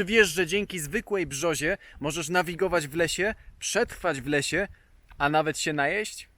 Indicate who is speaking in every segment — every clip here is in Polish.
Speaker 1: Czy wiesz, że dzięki zwykłej brzozie możesz nawigować w lesie, przetrwać w lesie, a nawet się najeść?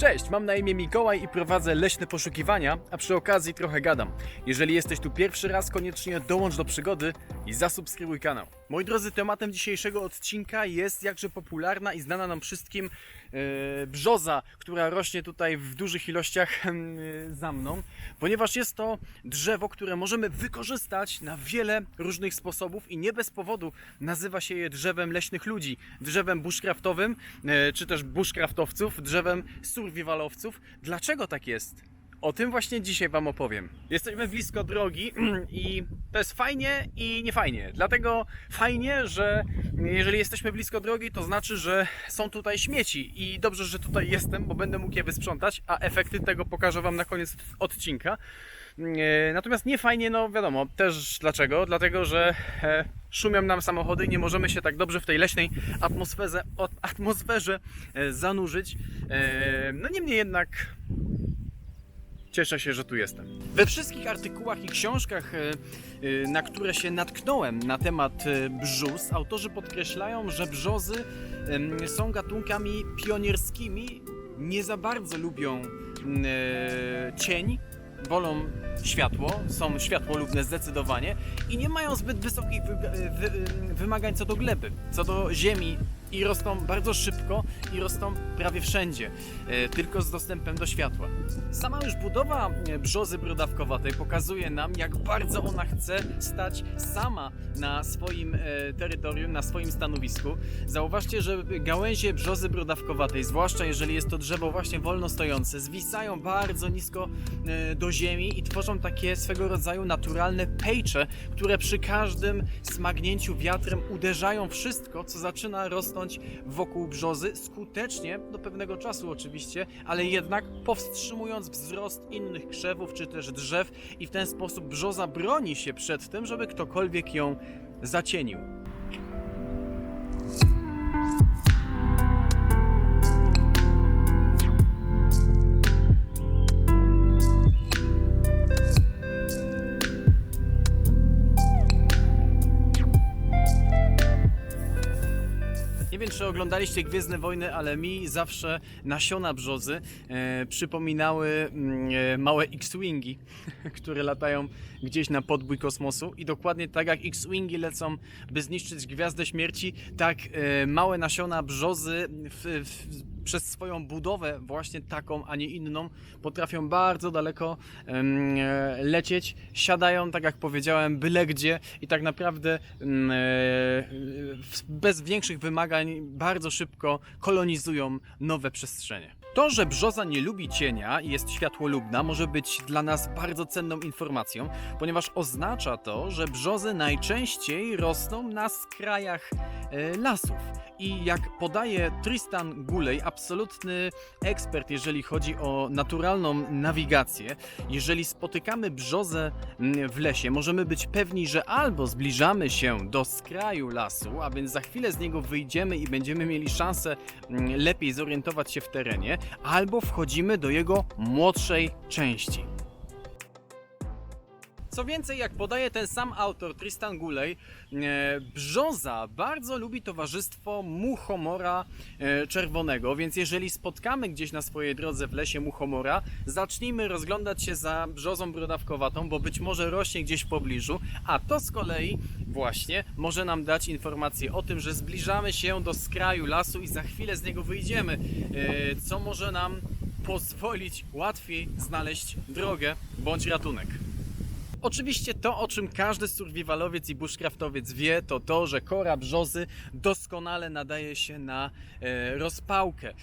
Speaker 1: Cześć, mam na imię Mikołaj i prowadzę leśne poszukiwania, a przy okazji trochę gadam. Jeżeli jesteś tu pierwszy raz, koniecznie dołącz do przygody i zasubskrybuj kanał. Moi drodzy, tematem dzisiejszego odcinka jest jakże popularna i znana nam wszystkim e, brzoza, która rośnie tutaj w dużych ilościach e, za mną, ponieważ jest to drzewo, które możemy wykorzystać na wiele różnych sposobów i nie bez powodu nazywa się je drzewem leśnych ludzi, drzewem bushcraftowym, e, czy też bushcraftowców, drzewem survivalowców. Dlaczego tak jest? O tym właśnie dzisiaj Wam opowiem. Jesteśmy blisko drogi i to jest fajnie i nie fajnie. Dlatego fajnie, że jeżeli jesteśmy blisko drogi, to znaczy, że są tutaj śmieci i dobrze, że tutaj jestem, bo będę mógł je wysprzątać, a efekty tego pokażę Wam na koniec odcinka. Natomiast nie fajnie, no wiadomo, też dlaczego? Dlatego, że e, szumią nam samochody i nie możemy się tak dobrze w tej leśnej atmosferze, atmosferze e, zanurzyć. E, No niemniej jednak Cieszę się, że tu jestem. We wszystkich artykułach i książkach, e, e, na które się natknąłem na temat e, brzus, autorzy podkreślają, że brzozy są gatunkami pionierskimi, nie za bardzo lubią cień, wolą światło, są światłolubne zdecydowanie i nie mają zbyt wysokich wy, wy, wymagań co do gleby, co do ziemi i rosną bardzo szybko i rosną prawie wszędzie, e, tylko z dostępem do światła. Sama już budowa e, brzozy brodawkowatej pokazuje nam, jak bardzo ona chce stać sama na swoim e, terytorium, na swoim stanowisku. Zauważcie, że gałęzie brzozy brodawkowatej, zwłaszcza jeżeli jest to drzewo właśnie wolno stojące, zwisają bardzo nisko do ziemi i tworzą takie swego rodzaju naturalne pejcze, które przy każdym smagnięciu wiatrem uderzają wszystko, co zaczyna rosnąć wokół brzozy, skutecznie do pewnego czasu oczywiście, ale jednak powstrzymując wzrost innych krzewów czy też drzew i w ten sposób brzoza broni się przed tym, żeby ktokolwiek ją zacienił. Wiem, czy oglądaliście Gwiezdne Wojny, ale mi zawsze nasiona brzozy e, przypominały mm, e, małe X-Wingi, które latają gdzieś na podbój kosmosu. I dokładnie tak jak X-Wingi lecą, by zniszczyć Gwiazdę Śmierci, tak e, małe nasiona brzozy w, w, przez swoją budowę, właśnie taką, a nie inną, potrafią bardzo daleko e, lecieć. Siadają, tak jak powiedziałem, byle gdzie i tak naprawdę e, bez większych wymagań bardzo szybko kolonizują nowe przestrzenie. To, że brzoza nie lubi cienia i jest światłolubna, może być dla nas bardzo cenną informacją, ponieważ oznacza to, że brzozy najczęściej rosną na skrajach e, lasów. I jak podaje Tristan Gulej, absolutny ekspert, jeżeli chodzi o naturalną nawigację, jeżeli spotykamy brzozę mm, w lesie, możemy być pewni, że albo zbliżamy się do skraju lasu, a więc za chwilę z niego wyjdziemy i będziemy mieli szansę mm, lepiej zorientować się w terenie, albo wchodzimy do jego młodszej części. Co więcej, jak podaje ten sam autor, Tristan Gulej, e, brzoza bardzo lubi towarzystwo muchomora e, czerwonego, więc jeżeli spotkamy gdzieś na swojej drodze w lesie muchomora, zacznijmy rozglądać się za brzozą brodawkowatą, bo być może rośnie gdzieś w pobliżu, a to z kolei właśnie może nam dać informację o tym, że zbliżamy się do skraju lasu i za chwilę z niego wyjdziemy, e, co może nam pozwolić łatwiej znaleźć drogę bądź ratunek. Oczywiście to, o czym każdy survivalowiec i bushcraftowiec wie, to to, że kora brzozy doskonale nadaje się na e, rozpałkę,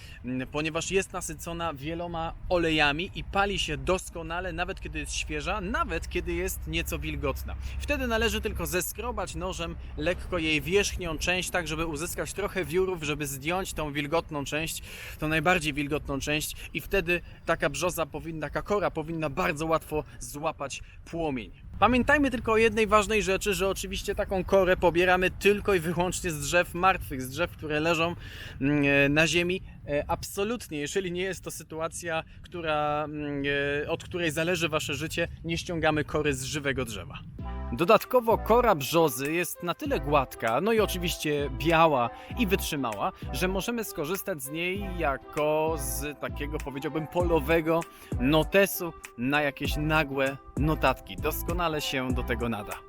Speaker 1: ponieważ jest nasycona wieloma olejami i pali się doskonale, nawet kiedy jest świeża, nawet kiedy jest nieco wilgotna. Wtedy należy tylko zeskrobać nożem lekko jej wierzchnią część, tak żeby uzyskać trochę wiórów, żeby zdjąć tą wilgotną część, tą najbardziej wilgotną część i wtedy taka brzoza powinna, taka kora powinna bardzo łatwo złapać płomień. Pamiętajmy tylko o jednej ważnej rzeczy, że oczywiście taką korę pobieramy tylko i wyłącznie z drzew martwych, z drzew, które leżą mm, e, na ziemi. E, Absolutnie, jeżeli nie jest to sytuacja, która, mm, e, od której zależy wasze życie, nie ściągamy kory z żywego drzewa. Dodatkowo kora brzozy jest na tyle gładka, no i oczywiście biała i wytrzymała, że możemy skorzystać z niej jako z takiego powiedziałbym polowego notesu na jakieś nagłe notatki. Doskonale się do tego nada.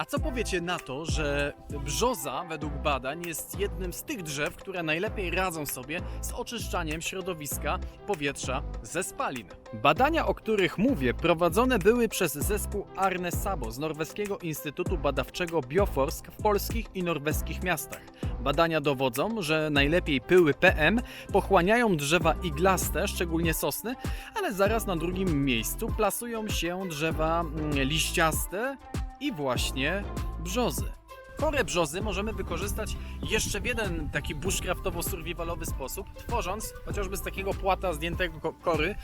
Speaker 1: A co powiecie na to, że brzoza według badań jest jednym z tych drzew, które najlepiej radzą sobie z oczyszczaniem środowiska powietrza ze spalin? Badania, o których mówię, prowadzone były przez zespół Arne Sabo z Norweskiego Instytutu Badawczego Bioforsk w polskich i norweskich miastach. Badania dowodzą, że najlepiej pyły PM pochłaniają drzewa iglaste, szczególnie sosny, ale zaraz na drugim miejscu plasują się drzewa mm, liściaste i właśnie brzozy. Korę brzozy możemy wykorzystać jeszcze w jeden taki bushcraftowo-survivalowy sposób, tworząc chociażby z takiego płata zdjętego ko- kory,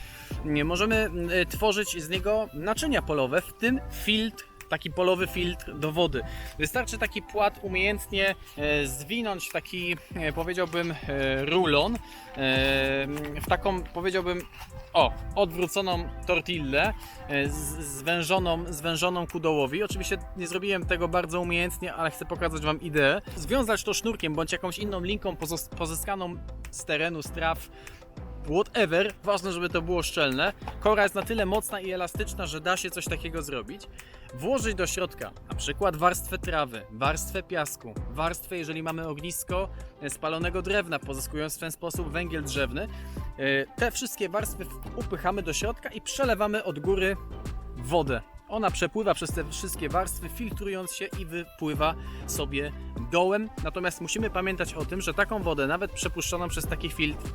Speaker 1: możemy y, tworzyć z niego naczynia polowe, w tym filtr taki polowy filtr do wody. Wystarczy taki płat umiejętnie e, zwinąć taki, e, powiedziałbym, e, rulon, w taką, powiedziałbym, o, odwróconą tortillę, e, zwężoną, zwężoną ku dołowi. Oczywiście nie zrobiłem tego bardzo umiejętnie, ale chcę pokazać Wam ideę. Związać to sznurkiem bądź jakąś inną linką pozyskaną z terenu, z traw, whatever, ważne, żeby to było szczelne. Kora jest na tyle mocna i elastyczna, że da się coś takiego zrobić. Włożyć do środka na przykład warstwę trawy, warstwę piasku, warstwę, jeżeli mamy ognisko e, spalonego drewna, pozyskując w ten sposób węgiel drzewny. E, Te wszystkie warstwy upychamy do środka i przelewamy od góry wodę. Ona przepływa przez te wszystkie warstwy, filtrując się i wypływa sobie dołem. Natomiast musimy pamiętać o tym, że taką wodę, nawet przepuszczoną przez taki filtr,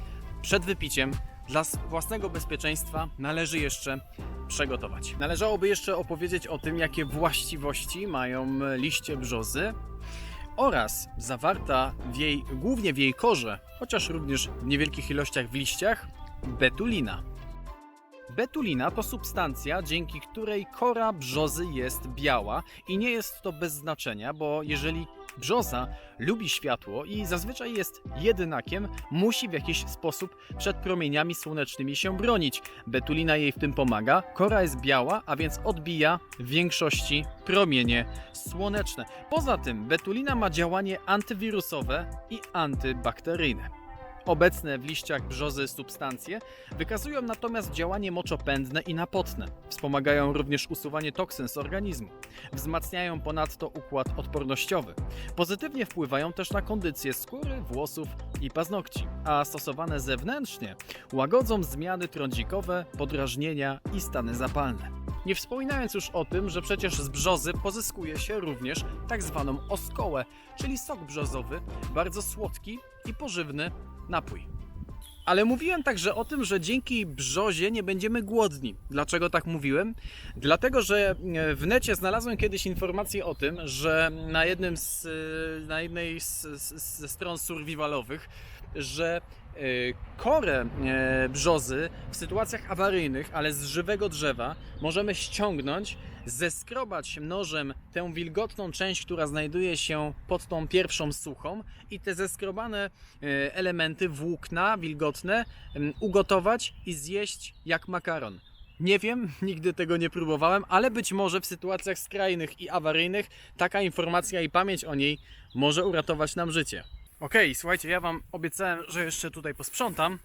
Speaker 1: przed wypiciem dla własnego bezpieczeństwa należy jeszcze przygotować. Należałoby jeszcze opowiedzieć o tym, jakie właściwości mają liście brzozy oraz zawarta w jej, głównie w jej korze, chociaż również w niewielkich ilościach w liściach, betulina. Betulina to substancja, dzięki której kora brzozy jest biała i nie jest to bez znaczenia, bo jeżeli brzoza lubi światło i zazwyczaj jest jedynakiem, musi w jakiś sposób przed promieniami słonecznymi się bronić. Betulina jej w tym pomaga. Kora jest biała, a więc odbija w większości promienie słoneczne. Poza tym betulina ma działanie antywirusowe i antybakteryjne. Obecne w liściach brzozy substancje wykazują natomiast działanie moczopędne i napotne. Wspomagają również usuwanie toksyn z organizmu. Wzmacniają ponadto układ odpornościowy. Pozytywnie wpływają też na kondycję skóry, włosów i paznokci, a stosowane zewnętrznie łagodzą zmiany trądzikowe, podrażnienia i stany zapalne. Nie wspominając już o tym, że przecież z brzozy pozyskuje się również tak zwaną oskołę, czyli sok brzozowy, bardzo słodki i pożywny napój. Ale mówiłem także o tym, że dzięki brzozie nie będziemy głodni. Dlaczego tak mówiłem? Dlatego, że e, w necie znalazłem kiedyś informację o tym, że na, jednym z, e, na jednej z, z, ze stron survivalowych, że e, korę brzozy w sytuacjach awaryjnych, ale z żywego drzewa, możemy ściągnąć, zeskrobać nożem tę wilgotną część, która znajduje się pod tą pierwszą suchą i te zeskrobane e, elementy, włókna wilgotne ugotować i zjeść jak makaron. Nie wiem, nigdy tego nie próbowałem, ale być może w sytuacjach skrajnych i awaryjnych taka informacja i pamięć o niej może uratować nam życie. Okej, słuchajcie, ja Wam obiecałem, że jeszcze tutaj posprzątam.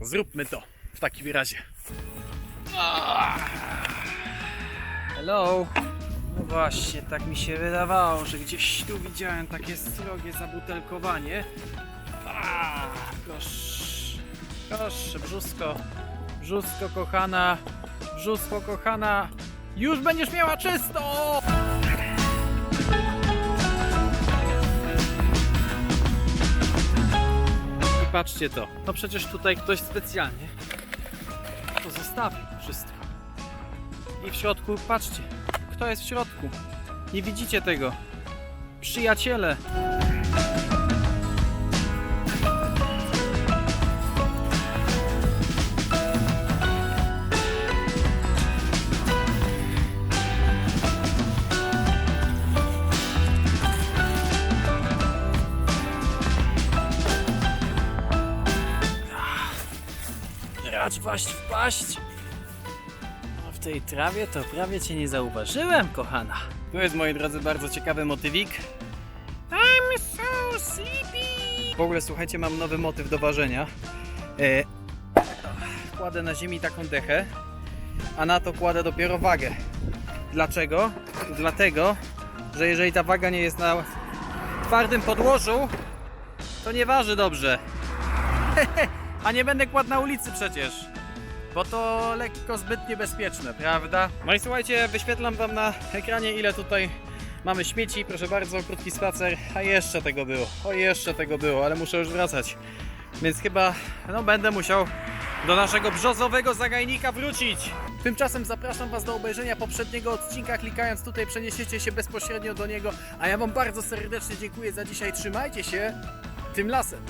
Speaker 1: Zróbmy to w takim razie. Hello. No właśnie, tak mi się wydawało, że gdzieś tu widziałem takie srogie zabutelkowanie. A, proszę, proszę, brzusko, brzusko kochana, brzusko kochana, już będziesz miała czysto! I patrzcie to, no przecież tutaj ktoś specjalnie to zostawił wszystko. I w środku, patrzcie, kto jest w środku. Nie widzicie tego. Przyjaciele. Racz waść tej trawie to prawie cię nie zauważyłem, kochana. Tu jest, moi drodzy, bardzo ciekawy motywik. I'm so sleepy. W ogóle, słuchajcie, mam nowy motyw do ważenia. E, kładę na ziemi taką dechę, a na to kładę dopiero wagę. Dlaczego? Dlatego, że jeżeli ta waga nie jest na twardym podłożu, to nie waży dobrze. A nie będę kładł na ulicy przecież. Bo to lekko zbyt niebezpieczne, prawda? No i słuchajcie, wyświetlam wam na ekranie ile tutaj mamy śmieci. Proszę bardzo, krótki spacer. A jeszcze tego było. O, jeszcze tego było, ale muszę już wracać. Więc chyba, no będę musiał do naszego brzozowego zagajnika wrócić. Tymczasem zapraszam Was do obejrzenia poprzedniego odcinka. Klikając tutaj przeniesiecie się bezpośrednio do niego. A ja Wam bardzo serdecznie dziękuję za dzisiaj. Trzymajcie się tym lasem.